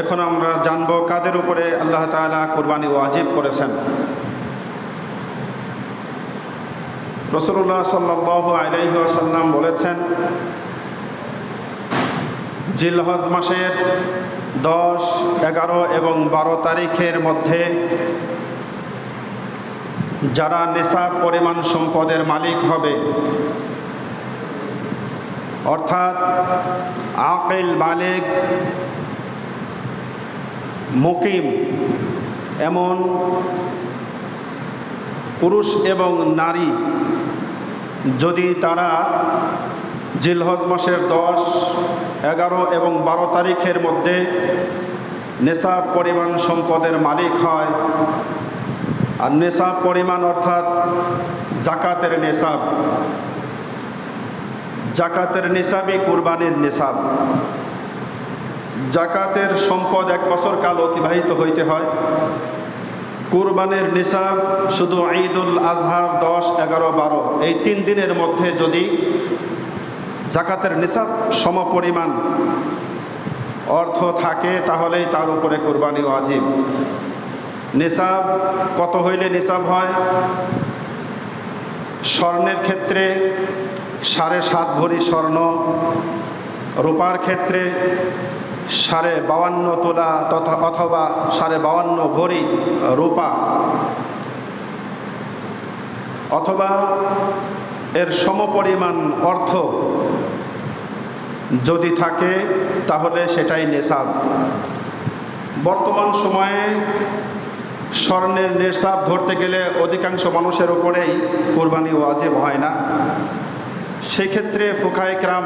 এখন আমরা জানব কাদের উপরে আল্লাহ তাআলা কোরবানি ওয়াজিব করেছেন। রসুল্লাহ সাল্লাহ আলাইহি আসাল্লাম বলেছেন, জিলহজ মাসের দশ, এগারো এবং বারো তারিখের মধ্যে যারা নেশা পরিমাণ সম্পদের মালিক হবে, অর্থাৎ আকেল মালিক মুকিম, এমন পুরুষ এবং নারী, যদি তারা জিলহজ মাসের দশ, এগারো এবং বারো তারিখের মধ্যে নেশা পরিমাণ সম্পদের মালিক হয়, আর নেশাব পরিমাণ অর্থাৎ জাকাতের নেশাব। জাকাতের নেশাবই কোরবানির নেশাব। জাকাতের সম্পদ এক বছর কাল অতিবাহিত হইতে হয়। কোরবানের নিসাব শুধু ঈদুল আজহার দশ, এগারো, বারো। এই তিন দিনের মধ্যে যদি জাকাতের নিসাব সমপরিমাণ অর্থ থাকে, তাহলেই তার উপরে কোরবানি ওয়াজিব। নিসাব কত হইলে নিসাব হয়? স্বর্ণের ক্ষেত্রে সাড়ে সাত ভরি স্বর্ণ, রূপার ক্ষেত্রে সাড়ে বাউান্ন তোলা তথা অথবা সাড়ে বাউান্ন ভরি রূপা। অথবা এর সমপরিমাণ অর্থ যদি থাকে, তাহলে সেটাই নেশাব। বর্তমান সময়ে স্বর্ণের নেশাব ধরতে গেলে অধিকাংশ মানুষের ওপরেই কোরবানি ওয়াজেব হয় না। সেক্ষেত্রে ফুকায়করাম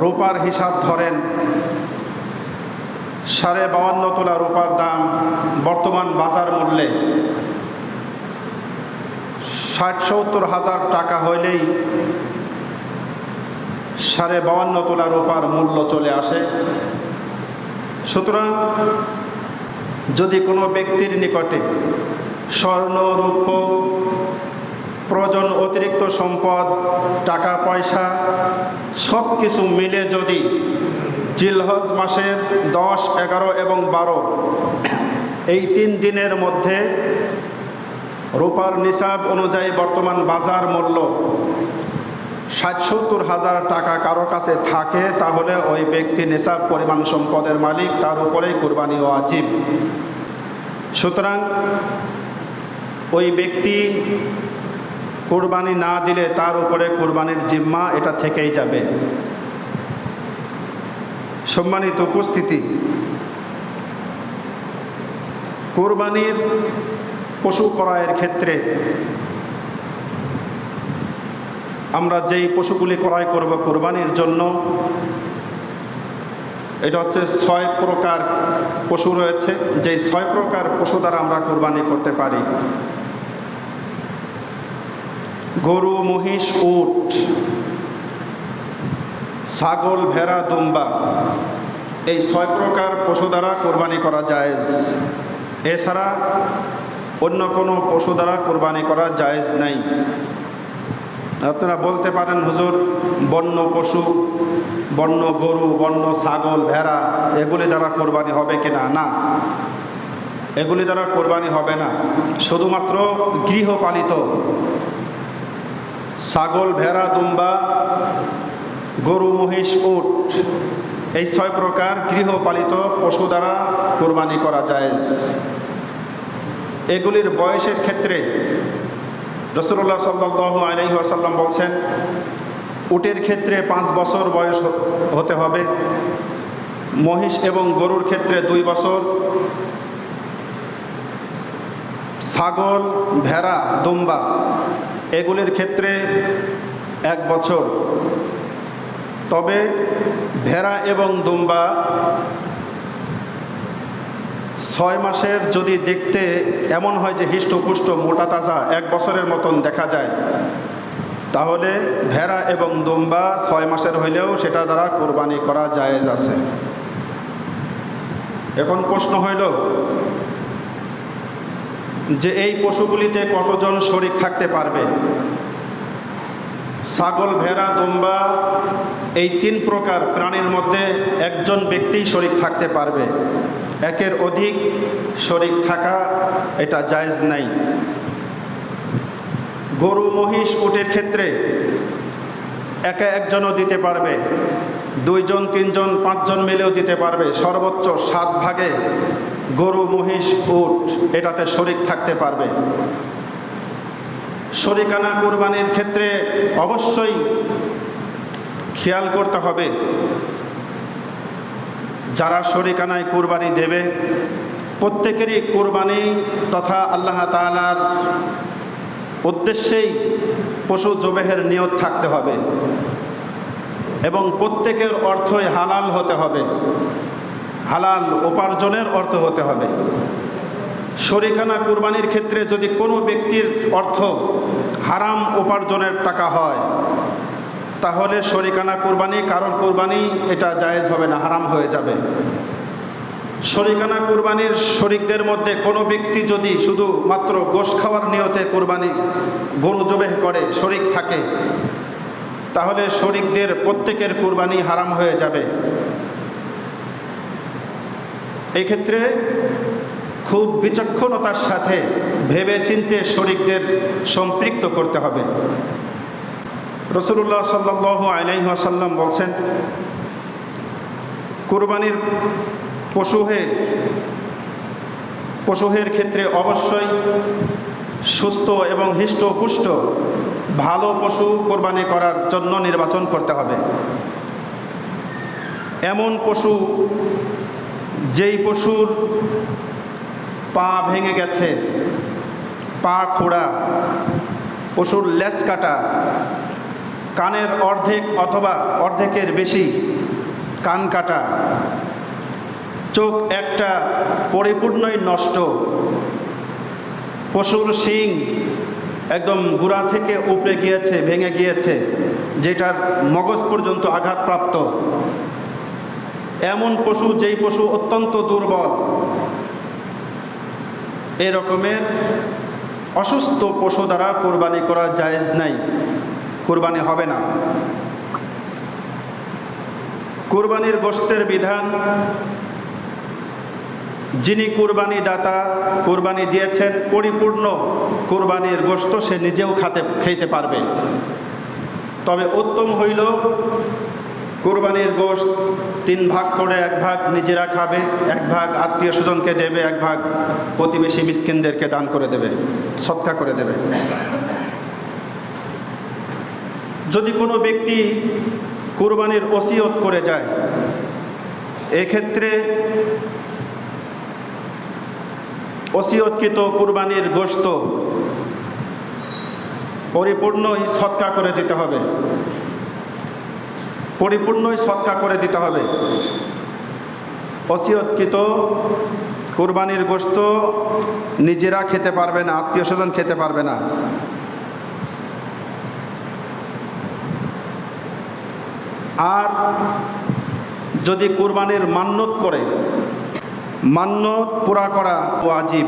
রূপার হিসাব ধরেন, সাড়ে বাউান্ন তোলা রূপার দাম বর্তমান বাজার মূল্যে ষাট সত্তর হাজার টাকা হইলেই সাড়ে বাউান্ন তোলা রূপার মূল্য চলে আসে। সুতরাং যদি কোনো ব্যক্তির নিকটে স্বর্ণ রূপ প্রয়োজন অতিরিক্ত সম্পদ, টাকা, পয়সা সব কিছু মিলে যদি জিলহজ মাসের দশ, এগারো এবং বারো এই তিন দিনের মধ্যে রূপার নিসাব অনুযায়ী বর্তমান বাজার মূল্য ষাট সত্তর হাজার টাকা কারও কাছে থাকে, তাহলে ওই ব্যক্তি নিসাব পরিমাণ সম্পদের মালিক, তার উপরেই কোরবানি ও আজীব সুতরাং ওই ব্যক্তি কোরবানি না দিলে তার উপরে কোরবানির জিম্মা এটা থেকেই যাবে। সম্মানিত উপস্থিতি, কোরবানির পশু ক্রয়ের ক্ষেত্রে আমরা যেই পশুগুলি ক্রয় করব কোরবানির জন্য, এটা হচ্ছে ছয় প্রকার পশু রয়েছে। যেই ছয় প্রকার পশু দ্বারা আমরা কোরবানি করতে পারি গরু, মহিষ, উট, ছাগল, ভেড়া, দুম্বা, এই ছয় প্রকার পশু দ্বারা কোরবানি করা জায়েজ। এছাড়া অন্য কোনো পশু দ্বারা কোরবানি করা জায়েজ নাই। আপনারা বলতে পারেন, হুজুর, বন্য পশু, বন্য গরু, বন্য ছাগল, ভেড়া, এগুলি দ্বারা কোরবানি হবে কিনা না। এগুলি দ্বারা কোরবানি হবে না। শুধুমাত্র গৃহপালিত ছাগল, ভেড়া, দুম্বা, গরু, মহিষ, উট, এই ছয় প্রকার গৃহপালিত পশু দ্বারা কোরবানি করা যায় এগুলির বয়সের ক্ষেত্রে রসুল্লাহ সাল্লাহ আলহি আসাল্লাম বলছেন, উটের ক্ষেত্রে পাঁচ বছর বয়স হতে হবে, মহিষ এবং গরুর ক্ষেত্রে দুই বছর, ছাগল, ভেড়া, দুম্বা এগুলির ক্ষেত্রে এক বছর। তবে ভেড়া এবং দুম্বা ছয় মাসের যদি দেখতে এমন হয় যে হৃষ্টপুষ্ট, মোটা তাজা এক বছরের মতন দেখা যায়, তাহলে ভেড়া এবং দুম্বা ছয় মাসের হইলেও সেটা দ্বারা কোরবানি করা জায়েজ আছে। এখন প্রশ্ন হইল যে এই পশুগুলিতে কতজন শরিক থাকতে পারবে? ছাগল, ভেড়া, দুম্বা, এই তিন প্রকার প্রাণীর মধ্যে একজন ব্যক্তি শরিক থাকতে পারবে। একের অধিক শরিক থাকা এটা জায়জ নাই। গরু, মহিষ, উটের ক্ষেত্রে একা একজনও দিতে পারবে, দুইজন, তিনজন, পাঁচজন মিলেও দিতে পারবে। সর্বোচ্চ সাত ভাগে গরু, মহিষ, উট, এটাতে শরিক থাকতে পারবে। শরিকানা কোরবানির ক্ষেত্রে অবশ্যই খেয়াল করতে হবে, যারা শরিকানায় কোরবানি দেবে, প্রত্যেকেরই কোরবানি তথা আল্লাহ তালার উদ্দেশ্যেই পশু জবেহের নিয়ত থাকতে হবে এবং প্রত্যেকের অর্থই হালাল হতে হবে। হালাল উপার্জনের অর্থ হতে হবে। শরিকানা কুরবানির ক্ষেত্রে যদি কোনো ব্যক্তির অর্থ হারাম উপার্জনের টাকা হয়, তাহলে শরিকানা কুরবানি কারোর কুরবানি এটা জায়েজ হবে না, হারাম হয়ে যাবে। শরিকানা কুরবানির শরিকদের মধ্যে কোনো ব্যক্তি যদি শুধু মাত্র গোশ খাওয়ার নিয়তে কুরবানি গরু জবেহ করে, শরিক থাকে, তাহলে শরিকদের প্রত্যেকের কুরবানি হারাম হয়ে যাবে। এই ক্ষেত্রে খুব বিচক্ষণতার সাথে ভেবে চিনতে শরিকদের সম্পৃক্ত করতে হবে। রসুল্লাহ সাল্লাহ আলাইসাল্লাম বলছেন, কুরবানির পশুহে, পশুহের ক্ষেত্রে অবশ্যই সুস্থ এবং হৃষ্টপুষ্ট ভালো পশু কোরবানি করার জন্য নির্বাচন করতে হবে। এমন পশু, যেই পশুর পা ভেঙে গেছে, পা খোড়া, পশুর লেজ কাটা, কানের অর্ধেক অথবা অর্ধেকের বেশি কান কাটা চোখ একটা পরিপূর্ণই নষ্ট। পশুর শিং একদম গুড়া থেকে উপড়ে গিয়েছে, ভেঙে গিয়েছে, যেটার মগজ পর্যন্ত আঘাতপ্রাপ্ত। এমন পশু যেই পশু অত্যন্ত দুর্বল। এরকমের অসুস্থ পশু দ্বারা কোরবানি করা জায়েজ নাই। কোরবানি হবে না। কোরবানির গোষ্ঠের বিধান যিনি কোরবানি দাতা কোরবানি দিয়েছেন, পরিপূর্ণ কোরবানির গোস্ত সে নিজেও খাতে খেতে পারবে। তবে উত্তম হইল কোরবানির গোশত তিন ভাগ করে এক ভাগ নিজেরা খাবে, এক ভাগ আত্মীয় স্বজনকে দেবে, এক ভাগ প্রতিবেশী মিসকিনদেরকে দান করে দেবে, সৎকা করে দেবে। যদি কোনো ব্যক্তি কোরবানির ওসিয়ত করে যায়, এক্ষেত্রে ওসিয়তকৃত কুরবানির গোস্ত পরিপূর্ণই সৎকা করে দিতে হবে। পরিপূর্ণই সৎকা করে দিতে হবে। অসিয়তকৃত কুরবানির গোস্ত নিজেরা খেতে পারবে না, আত্মীয় স্বজন খেতে পারবে না। আর যদি কুরবানির মান্যত করে মান্যত পুরা করা ওয়াজিব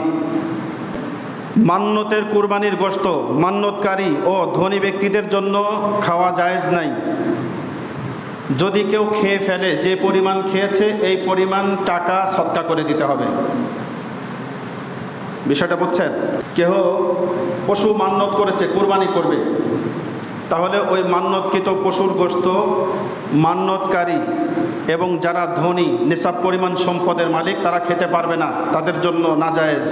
মান্যতের কুরবানির গোস্ত মান্যতকারী ও ধনী ব্যক্তিদের জন্য খাওয়া জায়েজ নাই। যদি কেউ খেয়ে ফেলে, যে পরিমাণ খেয়েছে, এই পরিমাণ টাকা সৎকা করে দিতে হবে। বিষয়টা বুঝছেন? কেহ পশু মান্যত করেছে, কোরবানি করবে। তাহলে ওই মান্যতকৃত পশুর গোস্ত, মান্যতকারী এবং যারা ধনী, নিসাব পরিমাণ সম্পদের মালিক, তারা খেতে পারবে না, তাদের জন্য নাজায়েজ।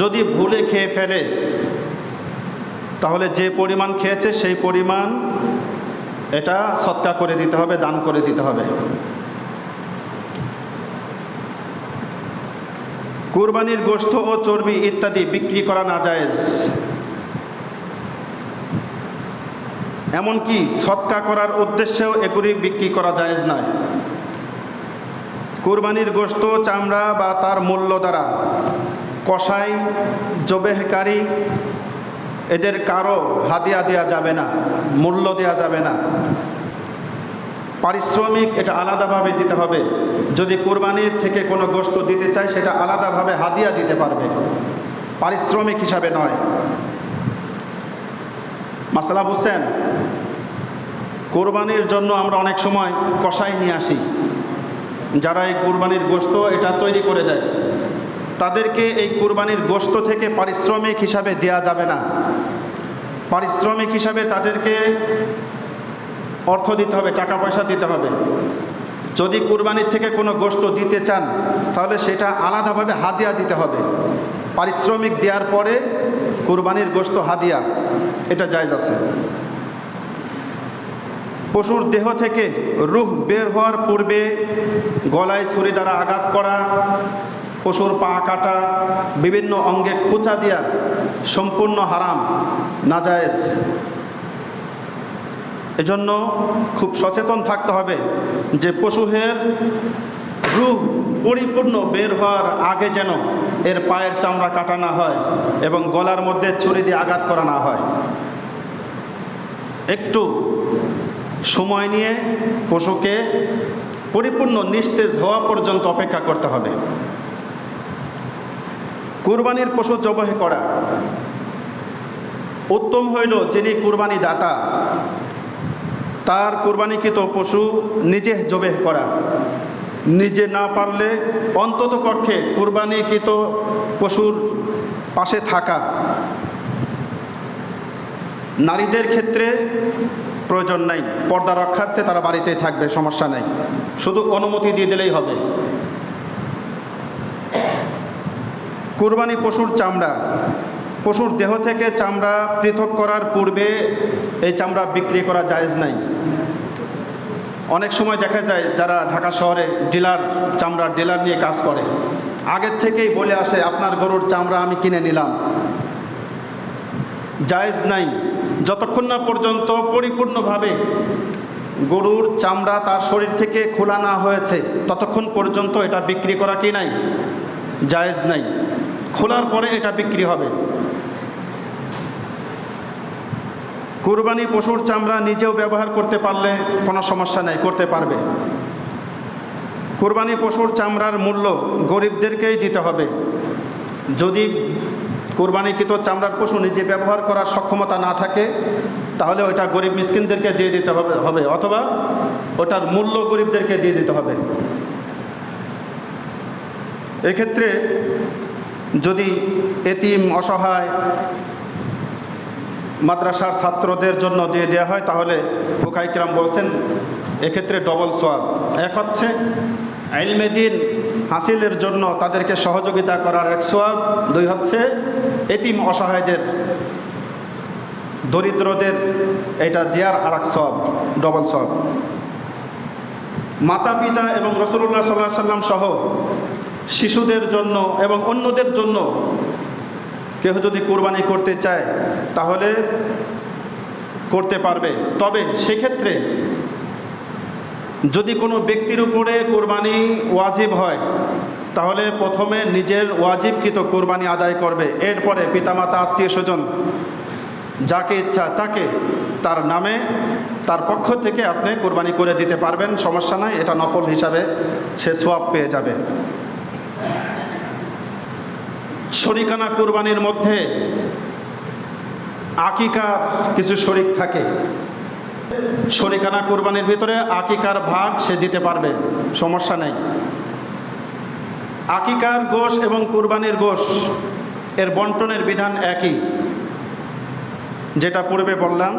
যদি ভুলে খেয়ে ফেলে, তাহলে যে পরিমাণ খেয়েছে, সেই পরিমাণ এটা সৎকা করে দিতে হবে, দান করে দিতে হবে। কুরবানির গোস্ত ও চর্বি ইত্যাদি বিক্রি করা না জায়েজ এমনকি সৎকা করার উদ্দেশ্যেও এগুলি বিক্রি করা জায়েজ নয়। কুরবানির গোস্ত চামড়া বা তার মূল্য দ্বারা কষাই জবেহকারী, এদের কারও হাদিয়া দেওয়া যাবে না, মূল্য দেওয়া যাবে না। পারিশ্রমিক এটা আলাদাভাবে দিতে হবে। যদি কোরবানির থেকে কোনো গোস্ত দিতে চায়, সেটা আলাদাভাবে হাদিয়া দিতে পারবে। পারিশ্রমিক হিসাবে নয়। মাসালা বুঝছেন কোরবানির জন্য আমরা অনেক সময় কষাই নিয়ে আসি। যারা এই কোরবানির গোস্ত এটা তৈরি করে দেয়, তাদেরকে এই কোরবানির গোস্ত থেকে পারিশ্রমিক হিসাবে দেয়া যাবে না। পারিশ্রমিক হিসাবে তাদেরকে অর্থ দিতে হবে, টাকা পয়সা দিতে হবে। যদি কুরবানির থেকে কোনো গোস্ত দিতে চান, তাহলে সেটা আলাদাভাবে হাদিয়া দিতে হবে। পারিশ্রমিক দেওয়ার পরে কুরবানির গোস্ত হাদিয়া, এটা জায়জ আছে। পশুর দেহ থেকে রুহ বের হওয়ার পূর্বে গলায় ছুরি দ্বারা আঘাত করা, পশুর পা কাটা, বিভিন্ন অঙ্গে খোঁচা দেওয়া সম্পূর্ণ হারাম, নাজায়েজ। এজন্য খুব সচেতন থাকতে হবে যে পশুহের রূপ পরিপূর্ণ বের হওয়ার আগে যেন এর পায়ের চামড়া কাটা না হয় এবং গলার মধ্যে ছুরি দিয়ে আঘাত করা না হয়। একটু সময় নিয়ে পশুকে পরিপূর্ণ নিস্তেজ হওয়া পর্যন্ত অপেক্ষা করতে হবে। কুরবানির পশু জবহে করা। উত্তম হইল যিনি কুরবানি দাতা, তার কোরবানিকৃত পশু নিজে জবেহ করা। নিজে না পারলে অন্তত পক্ষে কোরবানিকৃত পশুর পাশে থাকা। নারীদের ক্ষেত্রে প্রয়োজন নাই। পর্দা রক্ষার্থে তারা বাড়িতেই থাকবে, সমস্যা নাই। শুধু অনুমতি দিয়ে দিলেই হবে। কুরবানি পশুর চামড়া। পশুর দেহ থেকে চামড়া পৃথক করার পূর্বে এই চামড়া বিক্রি করা জায়েজ নাই। অনেক সময় দেখা যায় যারা ঢাকা শহরে ডিলার, চামড়া ডিলার নিয়ে কাজ করে, আগের থেকেই বলে আসে, আপনার গরুর চামড়া আমি কিনে নিলাম। জায়েজ নাই। যতক্ষণ না পর্যন্ত পরিপূর্ণভাবে গরুর চামড়া তার শরীর থেকে খোলা না হয়েছে, ততক্ষণ পর্যন্ত এটা বিক্রি করা কি নাই? জায়েজ নাই। খোলার পরে এটা বিক্রি হবে। কুরবানি পশুর চামড়া নিজেও ব্যবহার করতে পারলে কোনো সমস্যা নেই, করতে পারবে। কুরবানি পশুর চামড়ার মূল্য গরিবদেরকেই দিতে হবে। যদি কোরবানিকৃত চামড়ার পশু নিজে ব্যবহার করার সক্ষমতা না থাকে, তাহলে ওইটা গরিব মিসকিনদেরকে দিয়ে দিতে হবে হবে, অথবা ওটার মূল্য গরিবদেরকে দিয়ে দিতে হবে। এক্ষেত্রে যদি এতিম, অসহায় মাদ্রাসার ছাত্রদের জন্য দিয়ে দেওয়া হয়, তাহলে ফুকাইকরাম বলছেন, এক্ষেত্রে ডবল সোয়াব এক হচ্ছে আইলমেদিন হাসিলের জন্য তাদেরকে সহযোগিতা করার এক সোয়াব। দুই হচ্ছে এতিম অসহায়দের, দরিদ্রদের, এটা দেওয়ার আর এক সব ডবল সব মাতা পিতা এবং রসুল্লাহ সাল্লাহ সাল্লাম সহ শিশুদের জন্য এবং অন্যদের জন্য কেউ যদি কোরবানি করতে চায়, তাহলে করতে পারবে। তবে সেক্ষেত্রে যদি কোনো ব্যক্তির উপরে কোরবানি ওয়াজিব হয়, তাহলে প্রথমে নিজের ওয়াজিবকৃত কোরবানি আদায় করবে। এরপরে পিতামাতা আত্মীয় স্বজন যাকে ইচ্ছা তাকে তার নামে, তার পক্ষ থেকে আপনি কোরবানি করে দিতে পারবেন, সমস্যা নাই, এটা নফল হিসাবে সে সোয়াব পেয়ে যাবে। শরিকানা কোরবানির মধ্যে আকিকার কিছু শরিক থাকে। শরিকানা কোরবানির ভিতরে আকিকার ভাগ সে দিতে পারবে, সমস্যা নেই। আকিকার গোশ এবং কোরবানির গোশ, এর বন্টনের বিধান একই। যেটা পূর্বে বললাম,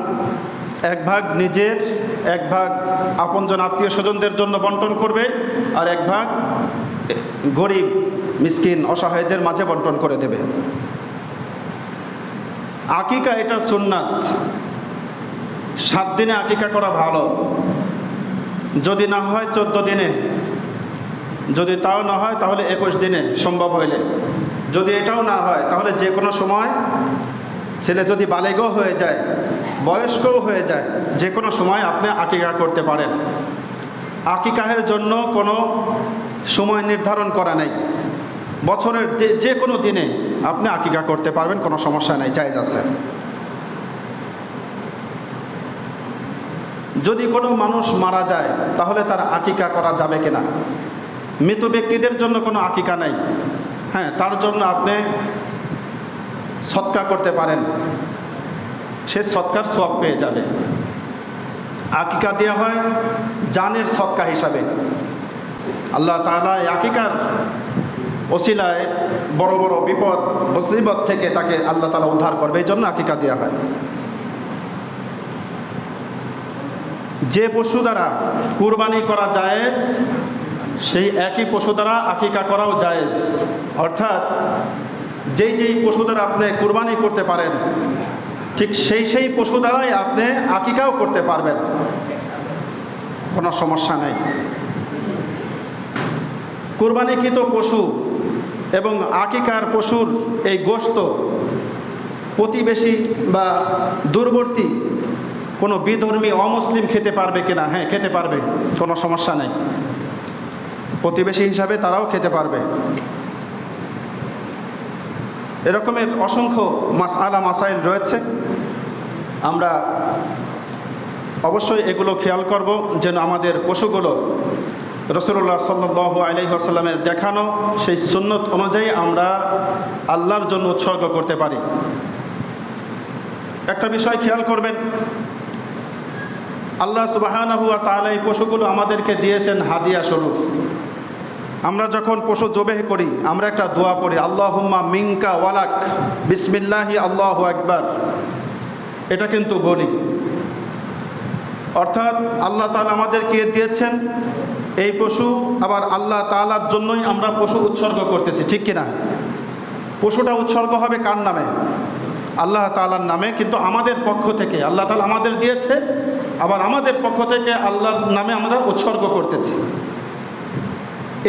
এক ভাগ নিজের, এক ভাগ আপনজন আত্মীয় স্বজনদের জন্য বন্টন করবে, আর এক ভাগ গরিব, মিসকিন, অসহায়দের মাঝে বন্টন করে দেবে। আকিকা এটা সুন্নাত। সাত দিনে আকিকা করা ভালো। যদি না হয় চোদ্দ দিনে। যদি তাও না হয় তাহলে একুশ দিনে সম্ভব হইলে। যদি এটাও না হয় তাহলে যে কোনো সময় ছেলে যদি বালেগও হয়ে যায়, বয়স্কও হয়ে যায়, যে কোনো সময় আপনি আকিকা করতে পারেন। আকিকাহের জন্য কোনো সময় নির্ধারণ করা নেই। বছরের যে- কোনো দিনে আপনি আকিকা করতে পারবেন, কোনো সমস্যা নেই, জায়জ আছে। যদি কোনো মানুষ মারা যায়, তাহলে তার আকিকা করা যাবে কিনা? মৃত ব্যক্তিদের জন্য কোনো আকিকা নাই। হ্যাঁ তার জন্য আপনি সৎকা করতে পারেন। সে সৎকার সব পেয়ে যাবে। আকিকা দেওয়া হয় জানের সৎকা হিসাবে। আল্লাহ তালা আকিকার ওসিলায় বড় বড় বিপদ, মুসিবত থেকে তাকে আল্লাহ তালা উদ্ধার করবে, এই জন্য আকিকা দেওয়া হয়। যে পশু দ্বারা কুরবানি করা জায়েজ, সেই একই পশু দ্বারা আকিকা করাও জায়েজ। অর্থাৎ যেই যেই পশু দ্বারা আপনি কুরবানি করতে পারেন, ঠিক সেই সেই পশু দ্বারাই আপনি আকিকাও করতে পারবেন। কোনো সমস্যা নেই। কুরবানিকৃত পশু এবং আকিকার পশুর এই গোস্ত প্রতিবেশী বা দূরবর্তী কোনো বিধর্মী অমুসলিম খেতে পারবে কিনা? হ্যাঁ খেতে পারবে, কোনো সমস্যা নেই। প্রতিবেশী হিসাবে তারাও খেতে পারবে। এরকমের অসংখ্য মাস আলা মাসাইল রয়েছে। আমরা অবশ্যই এগুলো খেয়াল করব, যেন আমাদের পশুগুলো রসুল্লাহ সাল্লাহ আলহিহাসাল্লামের দেখানো সেই সুন্নত অনুযায়ী আমরা আল্লাহর জন্য উৎসর্গ করতে পারি। একটা বিষয় খেয়াল করবেন আল্লাহ সুবাহানহুয়া তাহলে এই পশুগুলো আমাদেরকে দিয়েছেন হাদিয়া স্বরূপ। আমরা যখন পশু জবেহ করি, আমরা একটা দোয়া পড়ি, আল্লাহুম্মা মিঙ্কা ওয়ালাক, বিসমিল্লাহি আল্লাহ একবার এটা কিন্তু বলি। অর্থাৎ আল্লাহ তালা আমাদেরকে দিয়েছেন এই পশু, আবার আল্লাহ তালার জন্যই আমরা পশু উৎসর্গ করতেছি, ঠিক কিনা? পশুটা উৎসর্গ হবে কার নামে? আল্লাহ তালার নামে, কিন্তু আমাদের পক্ষ থেকে, আল্লাহ তালা আমাদের দিয়েছে, আবার আমাদের পক্ষ থেকে আল্লাহর নামে আমরা উৎসর্গ করতেছি।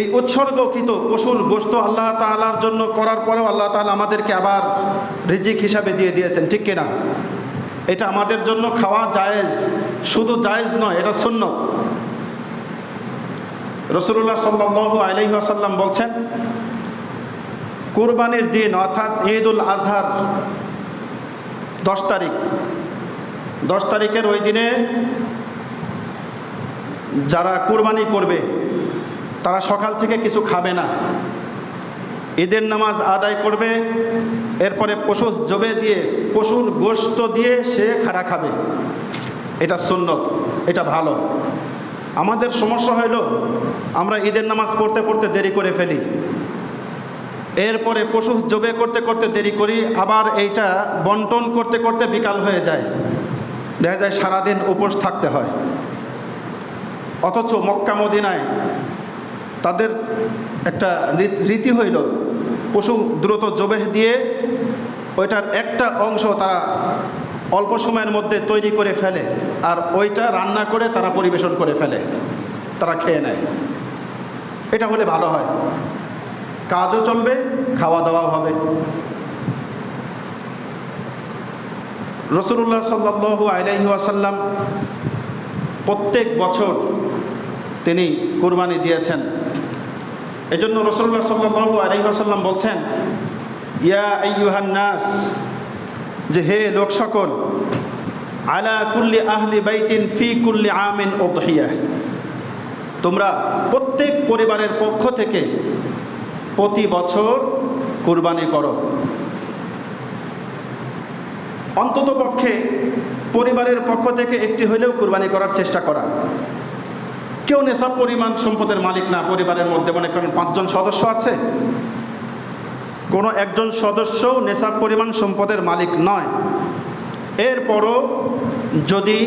এই উৎসর্গকৃত পশুর গোস্ত আল্লাহ তালার জন্য করার পরেও আল্লাহ তালা আমাদেরকে আবার রিজিক হিসাবে দিয়ে দিয়েছেন, ঠিক কিনা? এটা আমাদের জন্য খাওয়া জায়েজ, শুধু জায়েজ নয়, এটা শূন্য রসুল্লাহ সাল্লাহ আলহি আসাল্লাম বলছেন, কুরবানির দিন অর্থাৎ ঈদ উল আজহার দশ তারিখ। দশ তারিখের ওই দিনে যারা কুরবানি করবে, তারা সকাল থেকে কিছু খাবে না। ঈদের নামাজ আদায় করবে, এরপরে পশু জবে দিয়ে, পশুর গোস্ত দিয়ে সে খাড়া খাবে। এটা সুন্নত, এটা ভালো। আমাদের সমস্যা হইল, আমরা ঈদের নামাজ পড়তে পড়তে দেরি করে ফেলি। এরপরে পশু জবে করতে করতে দেরি করি, আবার এইটা বন্টন করতে করতে বিকাল হয়ে যায়। দেখা যায় সারাদিন উপোস থাকতে হয়। অথচ মক্কা মদিনায় তাদের একটা রীতি হইল, পশু দ্রুত জবেহ দিয়ে ওইটার একটা অংশ তারা অল্প সময়ের মধ্যে তৈরি করে ফেলে আর ওইটা রান্না করে তারা পরিবেশন করে ফেলে, তারা খেয়ে নেয়। এটা হলে ভালো হয়। কাজও চলবে খাওয়া দাওয়াও হবে। রসুল্লাহ সাল্লাহ আলাইহি আসাল্লাম প্রত্যেক বছর তিনি কুরবানি দিয়েছেন। এই জন্য রসুল্লাহ সাল্লাহ আলাইহি আসাল্লাম বলছেন, ইয়া নাস, যে হে লোক সকল, আলা কুল্লি আহলি বাইতিন ফি কুল্লি আমিন ওতহিয়া তোমরা প্রত্যেক পরিবারের পক্ষ থেকে প্রতি বছর কুরবানি করো। অন্তত পক্ষে পরিবারের পক্ষ থেকে একটি হইলেও কুরবানি করার চেষ্টা করা। কেউ নেশাব পরিমাণ সম্পদের মালিক না, পরিবারের মধ্যে মনে করেন পাঁচজন সদস্য আছে। কোনো একজন সদস্য নেশাব পরিমাণ সম্পদের মালিক নয়। এরপরও যদি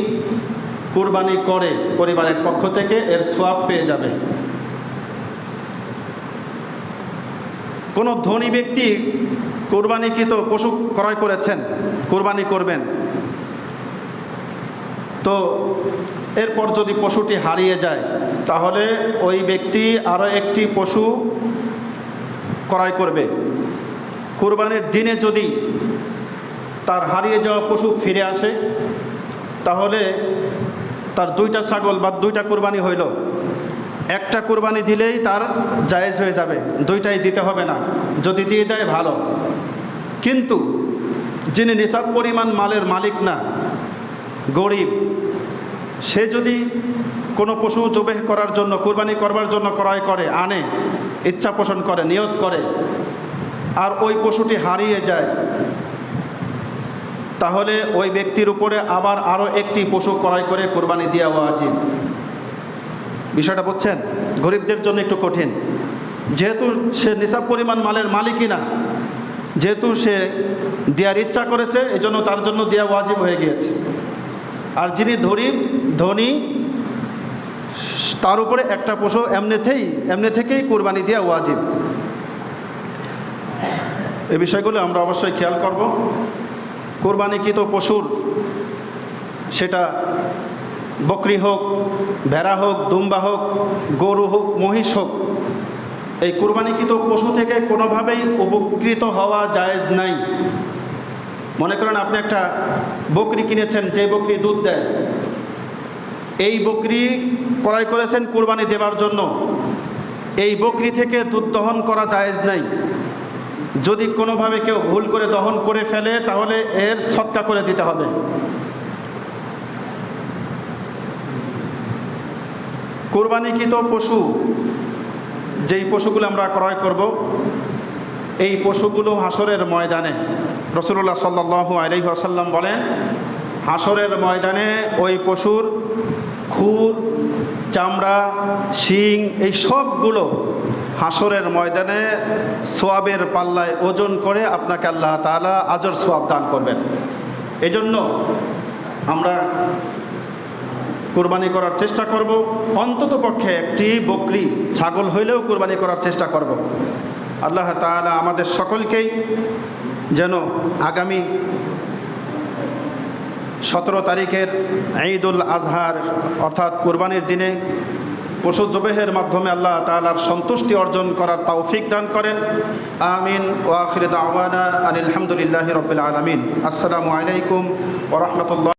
কুরবানি করে পরিবারের পক্ষ থেকে, এর সোয়াব পেয়ে যাবে। কোনো ধনী ব্যক্তি কোরবানিকৃত পশু ক্রয় করেছেন, কোরবানি করবেন। তো এরপর যদি পশুটি হারিয়ে যায়, তাহলে ওই ব্যক্তি আরও একটি পশু ক্রয় করবে। কোরবানির দিনে যদি তার হারিয়ে যাওয়া পশু ফিরে আসে, তাহলে তার দুইটা ছাগল বা দুইটা কোরবানি হইল। একটা কোরবানি দিলেই তার জায়েজ হয়ে যাবে, দুইটাই দিতে হবে না। যদি দিয়ে দেয়, ভালো। কিন্তু যিনি নিসাব পরিমাণ মালের মালিক না, গরিব, সে যদি কোনো পশু জবেহ করার জন্য, কোরবানি করবার জন্য ক্রয় করে, আনে, ইচ্ছা পোষণ করে, নিয়ত করে, আর ওই পশুটি হারিয়ে যায়, তাহলে ওই ব্যক্তির উপরে আবার আরও একটি পশু ক্রয় করে কোরবানি দেওয়া ওয়াজিব। বিষয়টা বুঝছেন? গরিবদের জন্য একটু কঠিন। যেহেতু সে নিসাব পরিমাণ মালের মালিকই না, যেহেতু সে দেওয়ার ইচ্ছা করেছে এই জন্য তার জন্য দেওয়া ওয়াজিব হয়ে গিয়েছে। আর যিনি ধরি ধনী, তার উপরে একটা পশু এমনিতেই, এমনি থেকেই কোরবানি দেওয়া ওয়াজিব। এই বিষয়গুলো আমরা অবশ্যই খেয়াল করব। কোরবানিকৃত পশুর, সেটা বকরি হোক, ভেড়া হোক, দুম্বা হোক, গরু হোক, মহিষ হোক, এই কোরবানিকৃত পশু থেকে কোনোভাবেই উপকৃত হওয়া জায়েজ নাই। মনে করেন আপনি একটা বকরি কিনেছেন, যে বকরি দুধ দেয়। এই বকরি ক্রয় করেছেন কুরবানি দেবার জন্য। এই বকরি থেকে দুধ দহন করা জায়েজ নাই। যদি কোনোভাবে কেউ ভুল করে দহন করে ফেলে, তাহলে এর সৎকা করে দিতে হবে। কোরবানিকৃত পশু, যেই পশুগুলো আমরা ক্রয় করব, এই পশুগুলো হাসরের ময়দানে রসুল্লাহ সাল্লাহ আলহি আসাল্লাম বলেন হাসরের ময়দানে ওই পশুর খুর, চামড়া, শিং, এই সবগুলো হাসরের ময়দানে সোয়াবের পাল্লায় ওজন করে আপনাকে আল্লাহ তালা আজর সোয়াব দান করবেন। এজন্য আমরা কোরবানি করার চেষ্টা করব। অন্তত পক্ষে একটি বকরি, ছাগল হইলেও কোরবানি করার চেষ্টা করব। আল্লাহ তাআলা আমাদের সকলকেই যেন আগামী সতেরো তারিখের ঈদুল আজহার, অর্থাৎ কোরবানির দিনে পশু জবেহের মাধ্যমে আল্লাহ তাআলার সন্তুষ্টি অর্জন করার তৌফিক দান করেন। আমিন। ওয়াখির দাওয়ানা আনিল হামদুলিল্লাহি রবিল আলমিন। আসসালামু আলাইকুম ওরহমতুল্লাহ